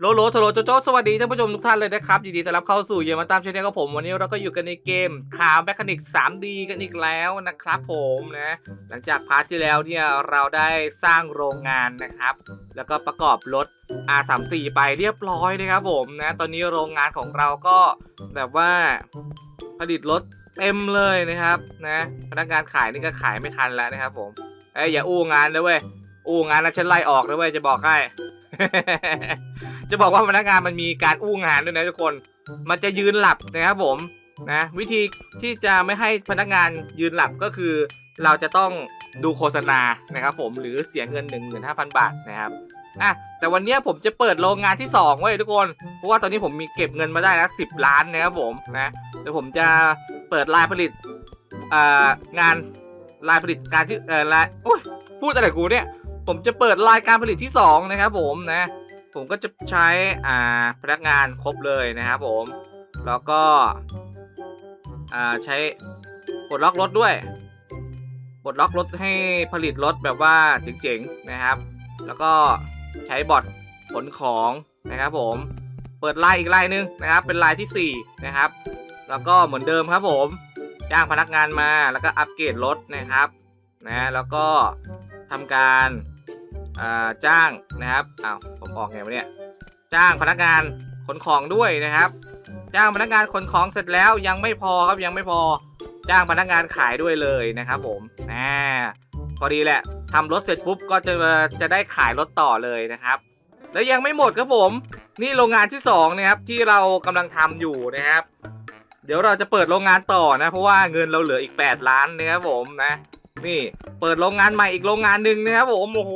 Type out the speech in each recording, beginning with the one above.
โลโลโทโลโจโจสวัสดีท่านผู้ชมทุกท่านเลยนะครับยินดีต้อนรับเข้าสู่เยมาตามชแนลกับผมวันนี้เราก็อยู่กันในเกมคาร์แมคานิก 3D กันอีกแล้วนะครับผมนะหลังจากพาร์ทที่แล้วเนี่ยเราได้สร้างโรงงานนะครับ แล้วก็ประกอบรถ R34 ไปเรียบร้อยนะครับผมนะตอนนี้โรงงานของเราก็แบบว่าผลิตรถเต็มเลยนะครับนะพนักงานขายนี่ก็ขายไม่ทันแล้วนะครับผมเอ้ยอย่าอู้งานนะเว้ยอู้งานนะฉันไล่ออกนะเว้ยจะบอกให้ จะบอกว่าพนักงานมันมีการอู้งานด้วยนะทุกคน มันจะยืนหลับนะครับผมนะวิธีที่จะไม่ให้พนักงานยืนหลับก็คือ เราจะต้องดูโฆษณานะครับผมหรือเสียเงิน 15,000 บาทนะครับอะแต่วันนี้ผมจะเปิดโรงงานที่2ไว้ยทุกคนเพราะว่าตอนนี้ผมมีเก็บเงินมาได้แล้ว10ล้านนะครับผมนะเดี๋ยวผมจะเปิดลายผลิตอ่างานลายผลิตการที่เออลายพูดอะไรกูเนี่ย ผมจะเปิดรายการผลิตที่ 2 นะครับผมนะ ผมก็จะใช้อ่าพนักงานครบเลยนะครับผม แล้วก็อ่าใช้ปลดล็อกรถด้วยปลดล็อกรถให้ผลิตรถแบบว่าเจ๋งๆนะครับ แล้วก็ใช้บอทขนของนะครับผม เปิดไลน์อีกไลน์หนึงนะครับ เป็นไลน์ที่ 4 นะครับ แล้วก็เหมือนเดิมครับผมจ้างพนักงานมาแล้วก็อัปเกรดรถนะครับนะแล้วก็ทำการ จ้างนะครับอ้าวผมออกไงวะเนี่ยจ้างพนักงานขนของด้วยนะครับ จ้างพนักงานขนของเสร็จแล้วยังไม่พอครับยังไม่พอจ้างพนักงานขายด้วยเลยนะครับ ผมอ่าพอดีแหละทำรถเสร็จปุ๊บก็จะจะได้ขายรถต่อเลยนะครับ แล้วยังไม่หมดครับผม นี่โรงงานที่สองนะครับที่เรากำลังทำอยู่นะครับ เดี๋ยวเราจะเปิดโรงงานต่อนะ เพราะว่าเงินเราเหลืออีก 8 ล้านนะครับผมนะ นี่ เปิดโรงงานใหม่อีกโรงงานหนึ่งนะครับผมโอ้โห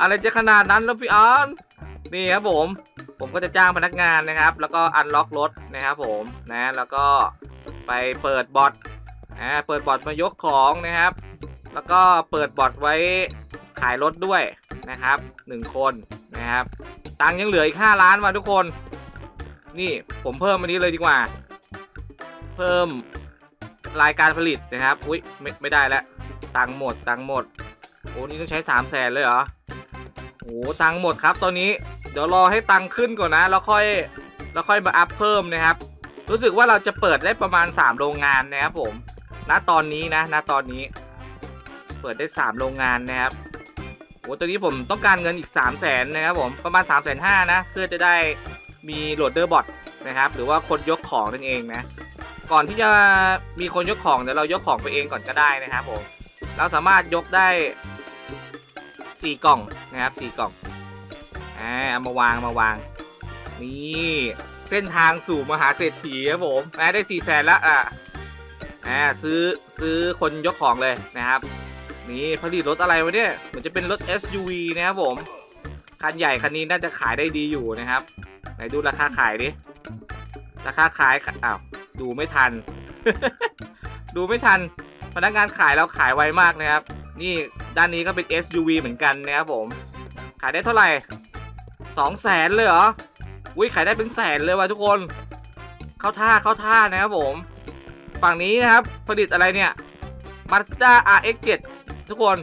อะไรจะขนาดนั้นแล้วพี่อันนี่ครับผม ผมก็จะจ้างพนักงานนะครับ แล้วก็อันล็อกรถนะครับผมนะแล้วก็ไปเปิดบอทอ่าเปิดบอทมายกของนะครับ แล้วก็เปิดบอทไว้ขายรถด้วยนะครับหนึ่งคนนะครับ ตังค์ยังเหลืออีก5ล้านมาทุกคน นี่ผมเพิ่มอันนี้เลยดีกว่า เพิ่ม รายการผลิตนะครับ อุ้ยไม่ไม่ได้แล้วตังค์หมดตังค์หมด โอ้นี่ต้องใช้3 0 0แสนเลยเหรอโอ้ตังค์หมดครับตอนนี้เดี๋ยวรอให้ตังค์ขึ้นก่อนนะ แล้วค่อยแล้วค่อยมาอัพเพิ่มนะครับ รู้สึกว่าเราจะเปิดได้ประมาณ 3 โรงงานนะครับผมณตอนนี้นะณตอนนี้ เปิดได้ 3 โรงงานนะครับโอ้ตอนนี้ผมต้องการเงินอีก 3 0 0แสนนะครับผมประมาณ 3 5 0 0 0นะเพื่อจะได้มีโหลดเดอร์บอทนะครับ หรือว่าคนยกของนั่นเองนะ ก่อนที่จะมีคนยกของเดี๋ยวเรายกของไปเองก่อนก็ได้นะครับผม เราสามารถยกได้4กล่องนะครับ4กล่องอ่าเอามาวางมาวาง นี่เส้นทางสู่มหาเศรษฐีครับผมอ่าได้4แสนล้วอะอ่าซื้อซื้อคนยกของเลยนะครับ นี่ผลิตรถอะไรวะเนี่ยเหมือนจะเป็นรถ SUV นะครับผม คันใหญ่คันนี้น่าจะขายได้ดีอยู่นะครับ ไหนดูราคาขายดิ ราคาขายอ้าว ดูไม่ทัน ดูไม่ทัน พนักงานขายเราขายไวมากนะครับ นี่ด้านนี้ก็เป็น SUV เหมือนกันนะครับผม ขายได้เท่าไหร่สองแสนเลยเหรออุ้ยขายได้เป็นแสนเลยว่ะทุกคน เข้าท่าเข้าท่านะครับผม ฝั่งนี้นะครับ ผลิตอะไรเนี่ย Mazda RX-7 ทุกคน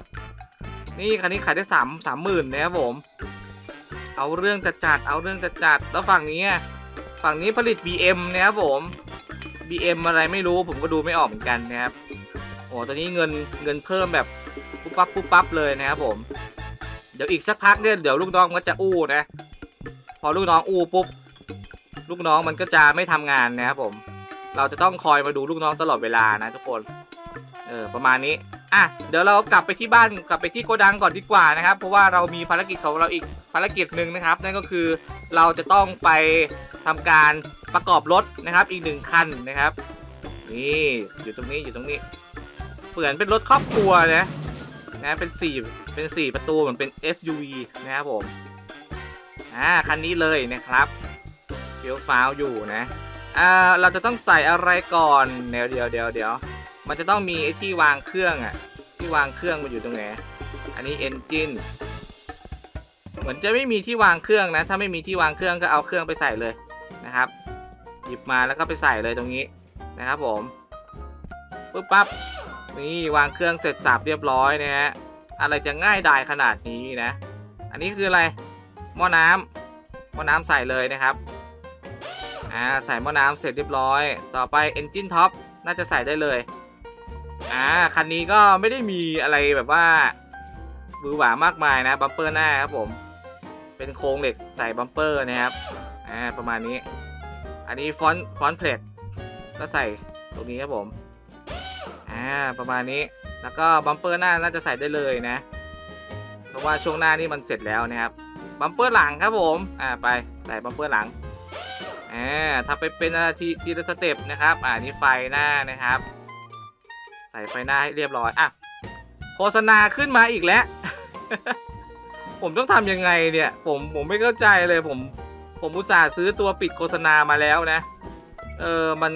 นี่คันนี้ขายได้สามสามหมื่นนะครับผม เอาเรื่องจัดจัดเอาเรื่องจัดจัดแล้วฝั่งนี้ฝั่งนี้ผลิต BM นะครับผม BM อะไรไม่รู้ผมก็ดูไม่ออกเหมือนกันนะครับโอ้ตอนนี้เงินเงินเพิ่มแบบปุ๊บปั๊บปุ๊บปั๊บเลยนะครับผม เดี๋ยวอีกสักพักเนี่ยเดี๋ยวลูกน้องก็จะอู้นะ พอลูกน้องอู้ปุ๊บลูกน้องมันก็จะไม่ทำงานนะครับผม เราจะต้องคอยมาดูลูกน้องตลอดเวลานะทุกคน เออประมาณนี้ อะเดี๋ยวเรากลับไปที่บ้านกลับไปที่โกดังก่อนดีกว่านะครับ เพราะว่าเรามีภารกิจของเราอีกภารกิจหนึ่งนะครับ นั่นก็คือเราจะต้องไปทำการ ประกอบรถนะครับอีกหนึ่งคันนะครับ นี่อยู่ตรงนี้อยู่ตรงนี้เหมือนเป็นรถครอบครัวนะนะเป็นสี่เป็นสี่ประตูเหมือนเป็น SUV นะครับผมอ่าคันนี้เลยนะครับเฟี้ยวฟ้าวอยู่นะอ่าเราจะต้องใส่อะไรก่อนเดี๋ยวเดี๋ยวเดี๋ยวเดี๋ยวมันจะต้องมีไอ้ที่วางเครื่องอะที่วางเครื่องมันอยู่ตรงไหนอันนี้ engine เหมือนจะไม่มีที่วางเครื่องนะ ถ้าไม่มีที่วางเครื่องก็เอาเครื่องไปใส่เลยนะครับ หยิบมาแล้วก็ไปใส่เลยตรงนี้นะครับผมปุ๊บปั๊บนี่วางเครื่องเสร็จสับเรียบร้อยนะฮะอะไรจะง่ายดายขนาดนี้นะ อันนี้คืออะไรหม้อน้ำหม้อน้ำใส่เลยนะครับอ่าใส่หม้อน้ำเสร็จเรียบร้อย ต่อไป Engine Top น่าจะใส่ได้เลยอ่าคันนี้ก็ไม่ได้มีอะไรแบบว่าบือหวามากมายนะบัมเปอร์หน้าครับผม เป็นโครงเหล็กใส่บัมเปอร์นะครับอ่าประมาณนี้ อันนี้ฟอนต์ฟอนต์เพลทก็ใส่ตรงนี้ครับผมอ่าประมาณนี้แล้วก็บัมเปอร์หน้าน่าจะใส่ได้เลยนะ เพราะว่าช่วงหน้านี่มันเสร็จแล้วนะครับบัมเปอร์หลังครับผมอ่าไปใส่บัมเปอร์หลังอ่าถ้าไปเป็นอะไรทีทีละสเต็ปนะครับอ่านี่ไฟหน้านะครับ ใส่ไฟหน้าให้เรียบร้อยอะโฆษณาขึ้นมาอีกแล้ว ผมต้องทำยังไงเนี่ย ผมผมไม่เข้าใจเลยผม ผมอุตส่าห์ซื้อตัวปิดโฆษณามาแล้วนะ เออมัน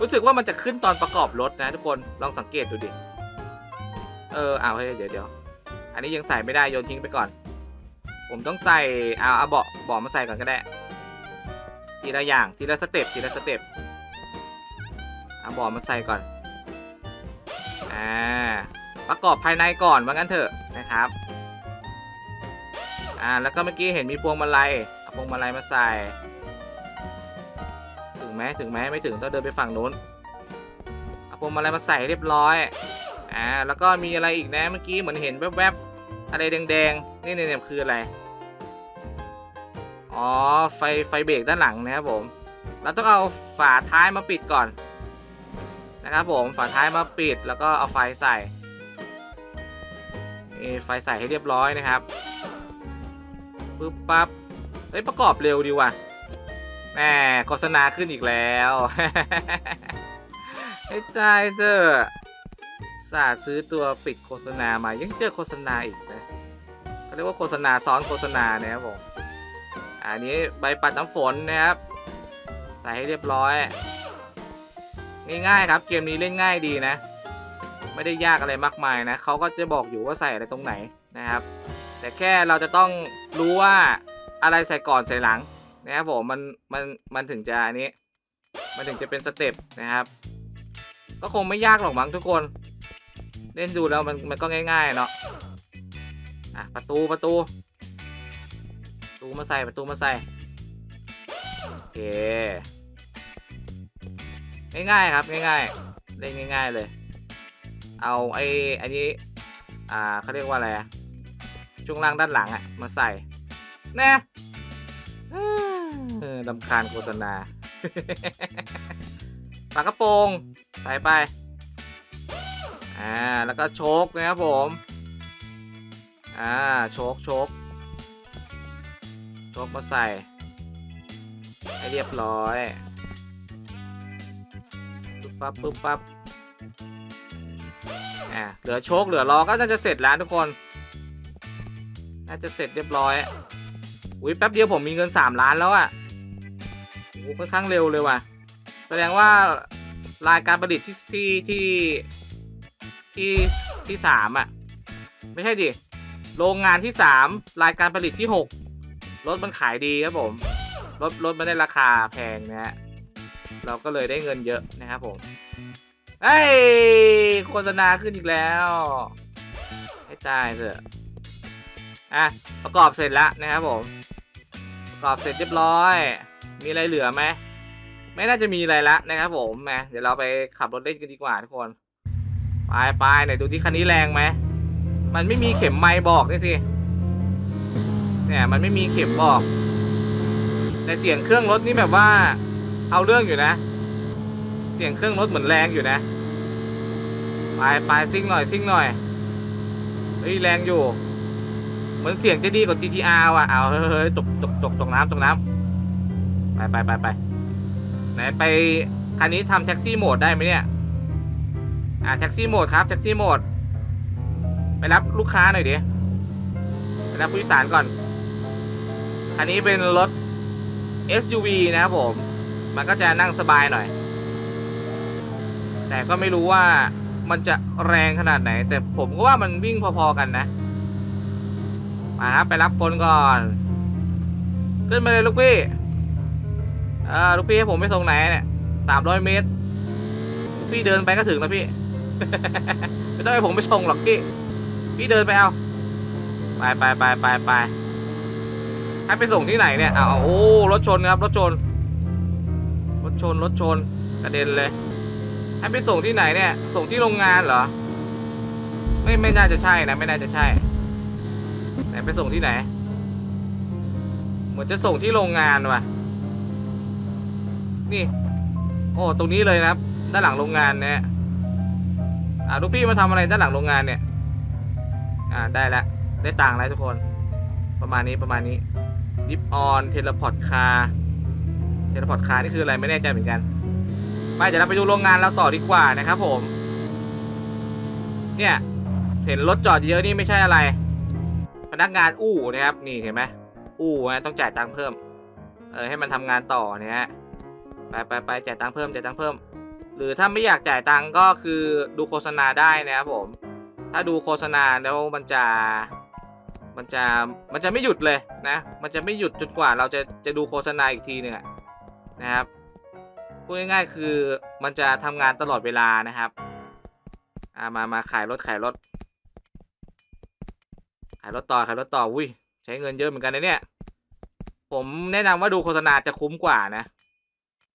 รู้สึกว่ามันจะขึ้นตอนประกอบรถนะทุกคนลองสังเกตดูดิ เออเอาเฮ้ยเดี๋ยวเดี๋ยวอันนี้ยังใส่ไม่ได้โยนทิ้งไปก่อน ผมต้องใส่เอาเอาเบาะเบาะมาใส่ก่อนก็ได้ ทีละอย่างทีละสเต็ปทีละสเต็ปเอาเบาะมาใส่ก่อนอ่าประกอบภายในก่อนว่างั้นเถอะนะครับ อ่าแล้วก็เมื่อกี้เห็นมีพวงมาลัย พวงมาลัยมาใส่ ถึงไหมถึงไหมไม่ถึงต้องเดินไปฝั่งนู้นเอาพวงมาลัยมาใส่เรียบร้อยอ่าแล้วก็มีอะไรอีกนะเมื่อกี้เหมือนเห็นแวบๆอะไรแดงๆนี่เนี่ยคืออะไรอ๋อไฟไฟเบรกด้านหลังนะครับผม เราต้องเอาฝาท้ายมาปิดก่อน นะครับผมฝาท้ายมาปิดแล้วก็เอาไฟใส่ไฟใส่ให้เรียบร้อยนะครับปึ๊บปั๊บ เฮ้ยประกอบเร็วดีว่ะแหมโฆษณาขึ้นอีกแล้วไอ้ใจเจอสาซื้อตัวปิดโฆษณามายังเจอโฆษณาอีกนะเขาเรียกว่าโฆษณาซ้อนโฆษณานะครับผมอันนี้ใบปัดน้ำฝนนะครับ ใส่ให้เรียบร้อย ง่ายๆครับ เกมนี้เล่นง่ายดีนะ ไม่ได้ยากอะไรมากมายนะเขาก็จะบอกอยู่ว่าใส่อะไรตรงไหนนะครับ แต่แค่เราจะต้องรู้ว่า อะไรใส่ก่อนใส่หลังนะครับผมมันมันมันถึงจะอันนี้ มันถึงจะเป็นสเต็ปนะครับ ก็คงไม่ยากหรอกมั้งทุกคน เล่นดูแล้วมันมันก็ง่ายๆเนาะอะประตูประตูประตูมาใส่ประตูมาใส่โอเคง่ายๆครับง่ายๆเล่นง่าย ๆเลย เอาไอ้อันนี้อ่าเขาเรียกว่าอะไรช่วงล่างด้านหลังอะมาใส่แน่ ลำคาญโฆษณา ฝากระโปรงใส่ไป อ่า แล้วก็โชคนะครับผม อ่า โชคโชคโชคมาใส่ ให้เรียบร้อย ปึ๊บปั๊บปึ๊บปั๊บ อ่า เหลือโชคเหลือล้อก็น่าจะเสร็จแล้วทุกคน น่าจะเสร็จเรียบร้อยอุ้ยแป๊บเดียวผมมีเงิน 3 ล้านแล้วอะ่ะโอ้ ค่อนข้างเร็วเลยว่ะ แสดงว่ารายการผลิตที่ที่ที่ที่ที่สามอะ ไม่ใช่ดิ โรงงานที่สามรายการผลิตที่หกรถมันขายดีครับผม รถรถไม่ได้ราคาแพงนะฮะ เราก็เลยได้เงินเยอะนะครับผมเฮ้ยโฆษณาขึ้นอีกแล้วให้ตายเถอะอะประกอบเสร็จแล้วนะครับผม ประกอบเสร็จเรียบร้อย มีอะไรเหลือไหมไม่น่าจะมีอะไรละนะครับผมมาเดี๋ยวเราไปขับรถเล่นกันดีกว่าทุกคน ไปไปไหนดูที่คันนี้แรงไหมมันไม่มีเข็มไม้บอกนี่สิเนี่ยมันไม่มีเข็มบอก แต่เสียงเครื่องรถนี่แบบว่า เอาเรื่องอยู่นะ เสียงเครื่องรถเหมือนแรงอยู่นะ ไปไปซิ่งหน่อยซิ่งหน่อยเฮ้ยแรงอยู่ เหมือนเสียงจะดีกว่า GTR ว่ะเอาเฮ้ยเฮ้ยตกตกตกตกน้ำตกน้ำ ไปไปไปไปไหนไปคันนี้ทำแท็กซี่โหมดได้ไหมเนี่ย อ่าแท็กซี่โหมดครับแท็กซี่โหมด ไปรับลูกค้าหน่อยดิไปรับผู้โดยสารก่อนอันนี้เป็นรถ SUV นะครับผม มันก็จะนั่งสบายหน่อย แต่ก็ไม่รู้ว่ามันจะแรงขนาดไหน แต่ผมก็ว่ามันวิ่งพอๆกันนะมาครับไปรับคนก่อน ขึ้นมาเลยลูกพี่ ออลูกพี่ให้ผมไปส่งไหนเนี่ยสามร้อยเมตรลูกพี่เดินไปก็ถึงแล้วพี่ ไม่ต้องให้ผมไปส่งหรอกพี่ พี่เดินไปเอา ไปไปไปไปไปใครให้ไปส่งที่ไหนเนี่ยอ้าวโอ้รถชนครับรถชน รถชนรถชนกระเด็นเลย ให้ไปส่งที่ไหนเนี่ย ส่งที่โรงงานเหรอ ไม่ไม่น่าจะใช่นะ ไม่น่าจะใช่ไหนไปส่งที่ไหน เหมือนจะส่งที่โรงงานว่ะ นี่ โอ้ตรงนี้เลยนะครับ ด้านหลังโรงงานเนี่ยอ่าลูกพี่มาทำอะไรด้านหลังโรงงานเนี่ย อ่าได้ล้วได้ตังค์แล้วทุกคน ประมาณนี้ประมาณนี้ดิฟออนเทเลพอร์ตคาร์เทเลพอร์ตคาร์นี่คืออะไรไม่แน่ใจเหมือนกัน ไปเดี๋ยวเราไปดูโรงงานเราต่อดีกว่านะครับผม เนี่ยเห็นรถจอดเยอะนี่ไม่ใช่อะไร พนักงานอู่นะครับ นี่เห็นไหมอู่นะต้องจ่ายตังค์เพิ่ม เออให้มันทำงานต่อเนี่ยฮะ ไปไปไปจ่ายตังค์เพิ่มจ่ายตังค์เพิ่ม หรือถ้าไม่อยากจ่ายตังค์ก็คือดูโฆษณาได้นะครับผม ถ้าดูโฆษณาแล้วมันจะ มันจะมันจะไม่หยุดเลยนะ มันจะไม่หยุดจนกว่าเราจะจะดูโฆษณาอีกทีหนึ่งนะครับพูดง่ายๆคือมันจะทำงานตลอดเวลานะครับอ่ามามาขายรถขายรถขายรถต่อขายรถต่ออุ้ยใช้เงินเยอะเหมือนกันนะเนี่ย ผมแนะนำว่าดูโฆษณาจะคุ้มกว่านะ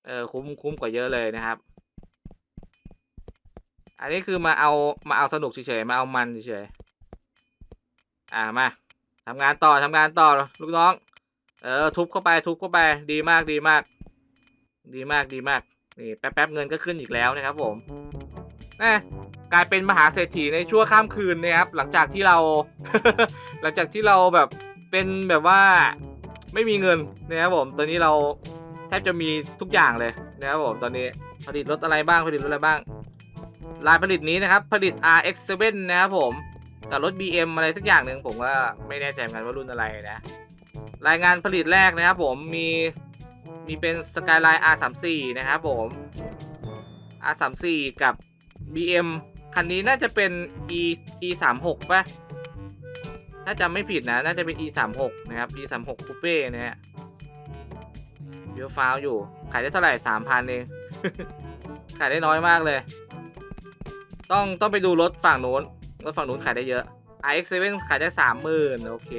เออคุ้มคุ้มกว่าเยอะเลยนะครับ อันนี้คือมาเอามาเอาสนุกเฉยๆมาเอามันเฉยๆอ่ามาทำงานต่อทำงานต่อลูกน้อง เออทุบเข้าไปทุบเข้าไปดีมากดีมาก ดีมากดีมากนี่แป๊บๆเงินก็ขึ้นอีกแล้วนะครับผมแหมกลายเป็นมหาเศรษฐีในชั่วข้ามคืนนะครับ หลังจากที่เรา หลังจากที่เราแบบเป็นแบบว่าไม่มีเงินนะครับผมตอนนี้เรา แทบจะมีทุกอย่างเลยนะครับผมตอนนี้ผลิตรถอะไรบ้างผลิตรถอะไรบ้างลายผลิตนี้นะครับ ผลิต RX7 นะครับผมกับรถ BM อะไรสักอย่างหนึ่งผมก็ไม่แน่ใจเหมือนกันว่ารุ่นอะไรนะรายงานผลิตแรกนะครับผมมีมีเป็น Skyline R34 นะครับผม R34 กับ BM คันนี้น่าจะเป็น E E36 ป่ะถ้าจำไม่ผิดนะ น่าจะเป็น E36 นะครับ E36 Coupe นะฮะ เยอะฟ้าวอยู่ ขายได้เท่าไหร่3,000เอง ขายได้น้อยมากเลย ต้องต้องไปดูรถฝั่งนู้น รถฝั่งนู้นขายได้เยอะ iX7 ขายได้สามหมื่นโอเค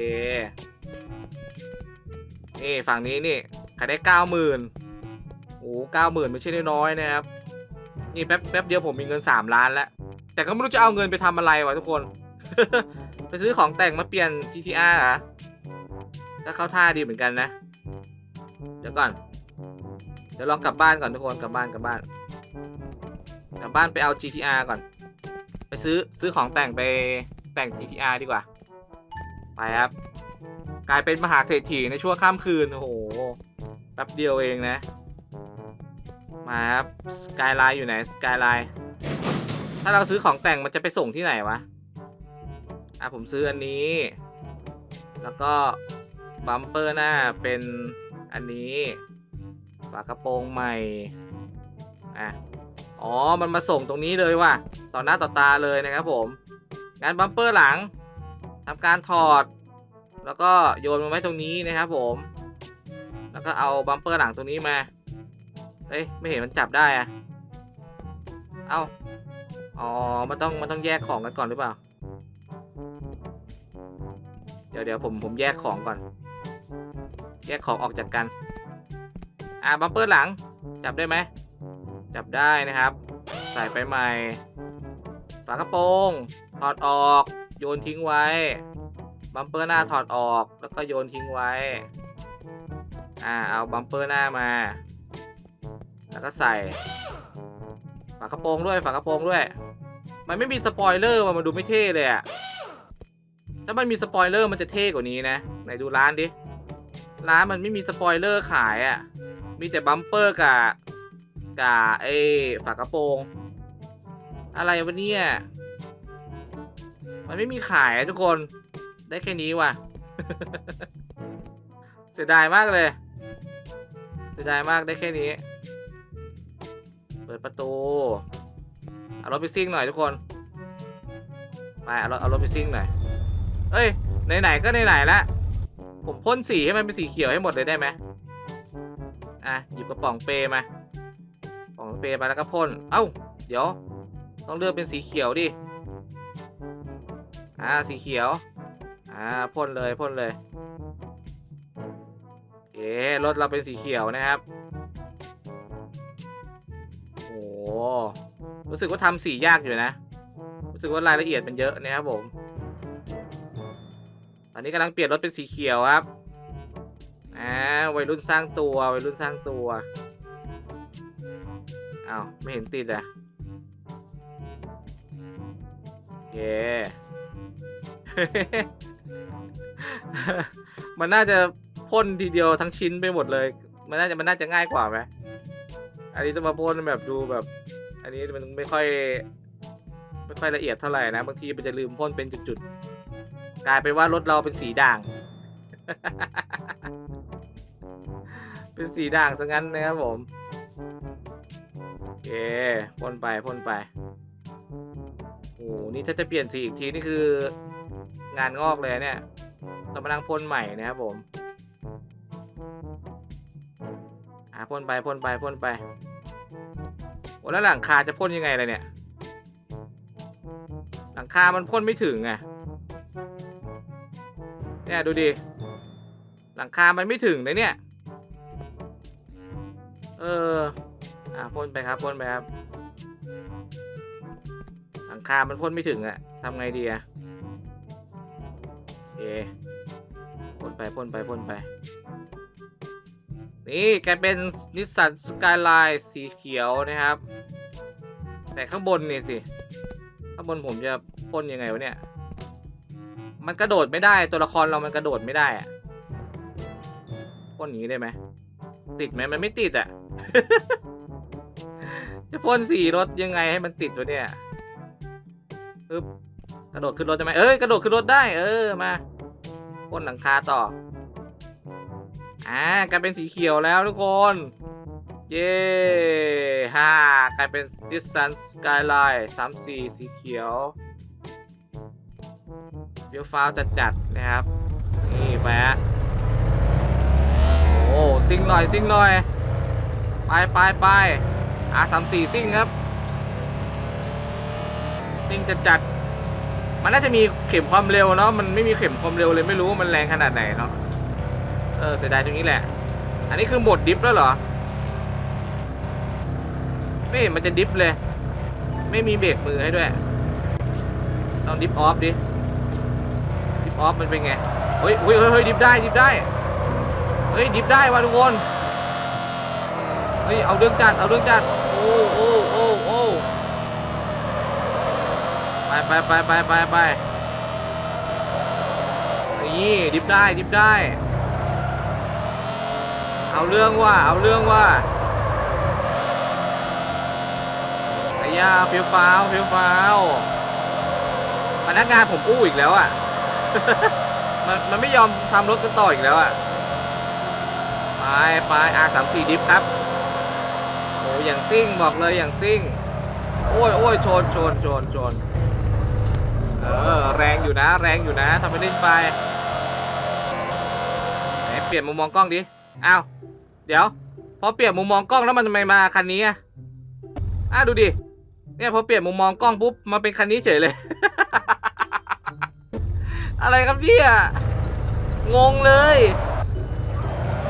นี่ฝั่งนี้นี่ ขายได้เก้าหมื่นโอ้เก้าหมื่นไม่ใช่น้อยๆนะครับ นี่แป๊บแป๊บเดียวผมมีเงินสามล้านแล้ว แต่ก็ไม่รู้จะเอาเงินไปทำอะไรวะทุกคน ไปซื้อของแต่งมาเปลี่ยน GTR เหรอก็เข้าท่าดีเหมือนกันนะ เดี๋ยวก่อน ดี๋ยวลองกลับบ้านก่อนทุกคนกลับบ้านกลับบ้านกลับบ้านไปเอา GTR ก่อน ไปซื้อซื้อของแต่งไปแต่ง GTR ดีกว่า ไปครับ กลายเป็นมหาเศรษฐีในชั่วข้ามคืน โอ้โหแป๊บเดียวเองนะ มาครับสกายไลน์อยู่ไหนสกายไลน์ถ้าเราซื้อของแต่งมันจะไปส่งที่ไหนวะ อะผมซื้ออันนี้ แล้วก็บัมเปอร์หน้าเป็นอันนี้ ฝากระโปรงใหม่อะอ๋อ มันมาส่งตรงนี้เลยว่ะ ต่อหน้าต่อตาเลยนะครับผม งานบัมเปอร์หลังทำการถอด แล้วก็โยนมันไว้ตรงนี้นะครับผม แล้วก็เอาบัมเปอร์หลังตรงนี้มา เอ้ย ไม่เห็นมันจับได้อะเอาอ๋อ มันต้อง มันต้องแยกของกันก่อนหรือเปล่า เดี๋ยวเดี๋ยวผม ผมแยกของก่อน แยกของออกจากกัน อ่าบัมเปอร์หลัง จับได้ไหม จับได้นะครับ ใส่ไปใหม่ ฝากระโปรงถอดออก โยนทิ้งไว้ บัมเปอร์หน้าถอดออก แล้วก็โยนทิ้งไว้ อ่า เอาบัมเปอร์หน้ามา แล้วก็ใส่ ฝากระโปรงด้วย ฝากระโปรงด้วย มันไม่มีสปอยเลอร์ว่ะมันดูไม่เท่เลยอะถ้ามันมีสปอยเลอร์มันจะเท่กว่านี้นะ ไหนดูร้านดิ ร้านมันไม่มีสปอยเลอร์ขายอะ มีแต่บัมเปอร์กับกับไอ้ฝากระโปรง อะไรวะเนี่ย มันไม่มีขายทุกคน ได้แค่นี้ว่ะ เสียดายมากเลย เสียดายมากได้แค่นี้ เปิดประตู เอารถไปซิ่งหน่อยทุกคน ไปเอารถเอารถไปซิ่งหน่อย เอ้ย ไหนๆก็ไหนๆละผมพ่นสีให้มันเป็นสีเขียวให้หมดเลยได้ไหม อะหยิบกระป๋องเปรย์มาของเปรย์มาแล้วก็พ่น เอ้า เดี๋ยว ต้องเลือกเป็นสีเขียวดิ อ่า สีเขียว อ่า พ่นเลยพ่นเลยเครถเราเป็นสีเขียวนะครับโอ้รู้สึกว่าทำสียากอยู่นะ รู้สึกว่ารายละเอียดมันเยอะนะครับผม ตอนนี้กำลังเปลี่ยนรถเป็นสีเขียวครับ อ่าวัยรุ่นสร้างตัววัยรุ่นสร้างตัวอ้าวไม่เห็นติดอะโอเคมันน่าจะพ่นทีเดียวทั้งชิ้นไปหมดเลย มันน่าจะมันน่าจะง่ายกว่าไหมอันนี้ต้องมาพ่นแบบดูแบบ อันนี้มันไม่ค่อยไม่ค่อยละเอียดเท่าไหร่นะบางทีมันจะลืมพ่นเป็นจุดๆกลายเป็นว่ารถเราเป็นสีด่าง เป็นสีด่างซะงั้นนะครับผมโอเคพ่นไปพ่นไปโอ้โหนี่ถ้าจะเปลี่ยนสีอีกทีนี่คืองานงอกเลยเนี่ยต้องมานั่งพ่นใหม่นะครับผมอะพ่นไปพ่นไปพ่นไปโอ้แล้วหลังคาจะพ่นยังไงเล่ะเนี่ย หลังคามันพ่นไม่ถึงไงเนี่ยดูดิหลังคามันไม่ถึงเลยเนี่ย เออ อะพ่นไปครับพ่นไปครับ หลังคา มันพ่นไม่ถึงอะทำไงดีอะโอพ่นไปพ่นไปพ่นไป นี่แกเป็นนิสสันสกายไลน์สีเขียวนะครับ แต่ข้างบนนี่สิ ข้างบนผมจะพ่นยังไงวะเนี่ย มันกระโดดไม่ได้ตัวละครเรามันกระโดดไม่ได้อะพ่นอย่างนี้ได้ไหมติดไหมมันไม่ติดอะ จะพ่นสีรถยังไงให้มันติดวะเนี่ยอึ๊บกระโดดขึ้นรถได้ไหมเอ้ยกระโดดขึ้นรถได้ เออมาพ่นหลังคาต่อ อ่ากลายเป็นสีเขียวแล้วทุกคน เย้ฮ่ากลายเป็น Distant Skyline สามสี่สีเขียวเฟี้ยวฟ้าวจัดนะครับ นี่ไปฮะโอ้ ซิ่งหน่อย ซิ่งหน่อย ไปไปไปอาสามสี่ซิ่งครับ ซิ่งจัดๆมันน่าจะมีเข็มความเร็วเนาะมันไม่มีเข็มความเร็วเลยไม่รู้ว่ามันแรงขนาดไหนเนาะเออเสียดายตรงนี้แหละ อันนี้คือโหมดดิฟแล้วเหรอไม่เห็นมันจะดิฟเลย ไม่มีเบรกมือให้ด้วยต้องดิฟออฟดิดิฟออฟมันเป็นไงเฮ้ยเฮ้ยเฮ้ยดิฟได้ดิฟได้เฮ้ยดิฟได้ว่ะทุกคน ฮ้ยเอาเรื่องจัดเอาเรื่องจัดโอ้โอ้โอ้โอ้ไปไปไปไปไปไปนี่ดิฟได้ดิฟได้ เอาเรื่องว่าเอาเรื่องว่าไอ้ยาเฟี้ยวฟ้าวเฟี้ยวฟ้าวพนักงานผมอู้อีกแล้วอะ มันมันไม่ยอมทำรถกันต่ออีกแล้วอะ ไปไปอาสามสี่ดิฟครับ อย่างซิ่งบอกเลยอย่างซิ่ง โอ้ยโอ้ยชนชนชนชนเออแรงอยู่นะ แรงอยู่นะทำไปเล่นไปไหนเปลี่ยนมุมมองกล้องดิอ้าวเดี๋ยว พอเปลี่ยนมุมมองกล้องแล้วมันทำไมมาคันนี้อะอะดูดิเนี่ยพอเปลี่ยนมุมมองกล้องปุ๊บมาเป็นคันนี้เฉยเลย อะไรครับเนี่ยงงเลย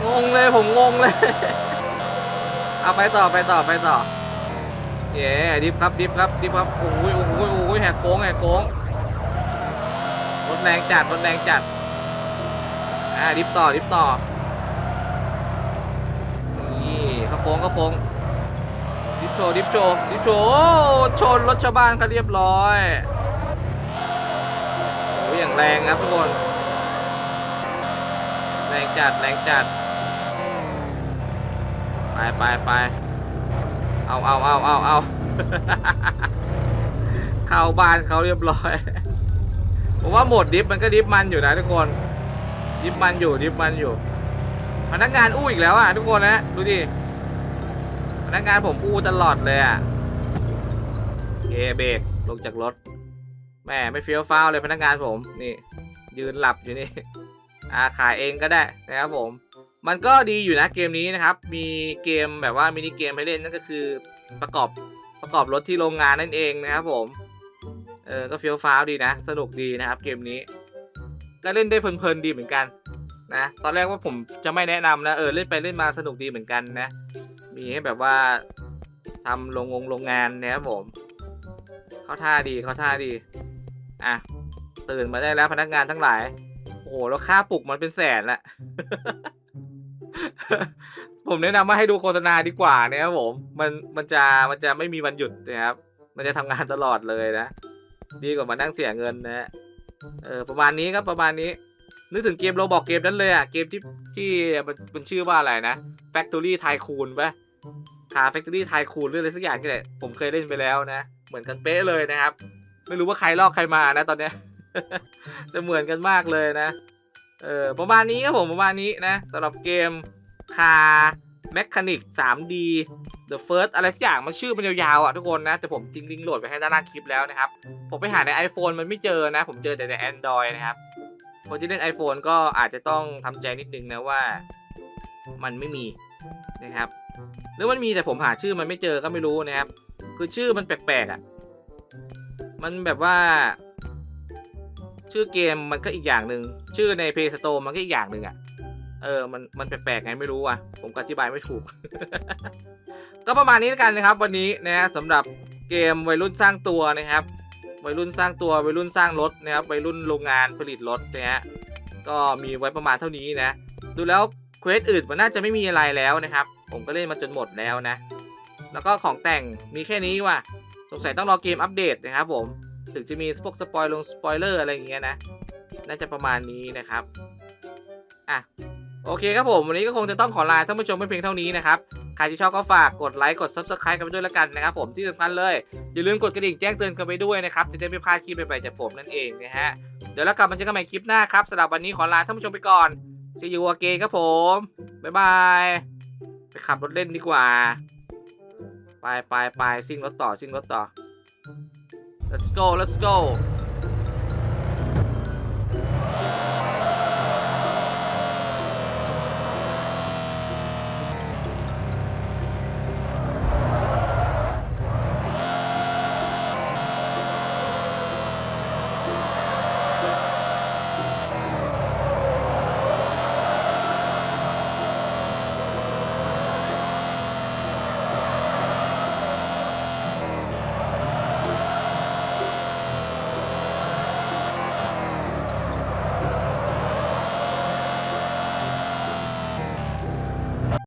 งงเลยผมงงเลย เอาไปต่อไปต่อไปต่อเย้ดิฟครับดิฟครับดิฟครับโอ้ยโอ้ยโอ้ยแหกโค้งแหกโค้งรถแรงจัดรถแรงจัดอ่าดิฟต่อดิฟต่อนี่เข้าโค้งเข้าโค้งดิฟโชว์ดิฟโชว์ดิฟโชว์ชนรถชาวบ้านเขาเรียบร้อยโอ้ยอย่างแรงครับทุกคนแรงจัดแรงจัด ไปไปไปเอาเอาเอาเอาเอาเข้าบ้านเขาเรียบร้อยผมว่าโหมดดิฟมันก็ดิฟมันอยู่นะทุกคน ดิฟมันอยู่ดิฟมันอยู่ พนักงานอู้อีกแล้วอะทุกคนนะดูดิพนักงานผมอู้ตลอดเลยอะเอเบรกลงจากรถแม่ไม่เฟี้ยวฟ้าวเลยพนักงานผมนี่ ยืนหลับอยู่นี่อาขายเองก็ได้นะครับผม มันก็ดีอยู่นะเกมนี้นะครับ มีเกมแบบว่ามินิเกมให้เล่นนั่นก็คือประกอบประกอบรถที่โรงงานนั่นเองนะครับผม เออ ก็เฟี้ยวฟ้าวดีนะ สนุกดีนะครับเกมนี้ ก็เล่นได้เพลินๆดีเหมือนกันนะ ตอนแรกว่าผมจะไม่แนะนำนะ เออ เล่นไปเล่นมาสนุกดีเหมือนกันนะ มีให้แบบว่าทำโรงงโรงงานนะครับผม เข้าท่าดีเข้าท่าดี อะ ตื่นมาได้แล้วพนักงานทั้งหลาย โอ้โห แล้วค่าปลุกมันเป็นแสนละ ผมแนะนำว่าให้ดูโฆษณาดีกว่านะครับผม มันมันจะมันจะไม่มีวันหยุดนะครับ มันจะทำงานตลอดเลยนะ ดีกว่ามานั่งเสียเงินนะฮะเออประมาณนี้ครับประมาณนี้ นึกถึงเกมโรบอกเกมนั้นเลยอะ เกมที่ที่มันมันชื่อว่าอะไรนะ Factory Tycoon ปะคา Factory Tycoon หรืออะไรสักอย่างนี่แหละผมเคยเล่นไปแล้วนะ เหมือนกันเป๊ะเลยนะครับ ไม่รู้ว่าใครลอกใครมานะตอนเนี้ย จะเหมือนกันมากเลยนะ เออประมาณนี้ครับผมประมาณนี้นะสำหรับเกมคาแมคานิก 3D The First อะไรสักอย่างมันชื่อมันยาวๆอะทุกคนนะ แต่ผมทิ้งลิงก์โหลดไปให้ด้านล่างคลิปแล้วนะครับ ผมไปหาใน iPhone มันไม่เจอนะ ผมเจอแต่ใน Android นะครับคนที่เล่น iPhone ก็อาจจะต้องทำใจนิดนึงนะว่ามันไม่มีนะครับหรือมันมีแต่ผมหาชื่อมันไม่เจอก็ไม่รู้นะครับ คือชื่อมันแปลกๆอะ มันแบบว่า ชื่อเกมมันก็อีกอย่างหนึ่งชื่อใน Play Store มันก็อีกอย่างหนึ่งอะเออมันมันแปลกๆไงไม่รู้อะผมอธิบายไม่ถูก ก็ประมาณนี้แล้วกันนะครับ วันนี้นะฮะสำหรับเกมวัยรุ่นสร้างตัวนะครับ วัยรุ่นสร้างตัววัยรุ่นสร้างรถนะครับวัยรุ่นโรงงานผลิตรถนะฮะก็มีไว้ประมาณเท่านี้นะ ดูแล้วเควสอื่นมันน่าจะไม่มีอะไรแล้วนะครับ ผมก็เล่นมาจนหมดแล้วนะ แล้วก็ของแต่งมีแค่นี้ว่ะสงสัยต้องรอเกมอัปเดตนะครับผม ถึงจะมีพวกสปอยลงสปอยเลอร์อะไรอย่างเงี้ยนะ น่าจะประมาณนี้นะครับ อะ โอเคครับผม วันนี้ก็คงจะต้องขอลาท่านผู้ชมไปเพียงเท่านี้นะครับ ใครที่ชอบก็ฝากกดไลค์ กด Subscribe กันไปด้วยละกันนะครับผม ที่สำคัญเลย อย่าลืมกดกระดิ่งแจ้งเตือนกันไปด้วยนะครับ จะได้ไม่พลาดคลิปใหม่ๆจากผมนั่นเองนะฮะ เดี๋ยวแล้วกลับมาเจอกันใหม่คลิปหน้าครับสำหรับวันนี้ขอลาท่านผู้ชมไปก่อน See you again ครับผม บ๊ายบาย ไปขับรถเล่นดีกว่า ไปไปไปซิ่งรถต่อซิ่งรถต่อ Let's go, let's go.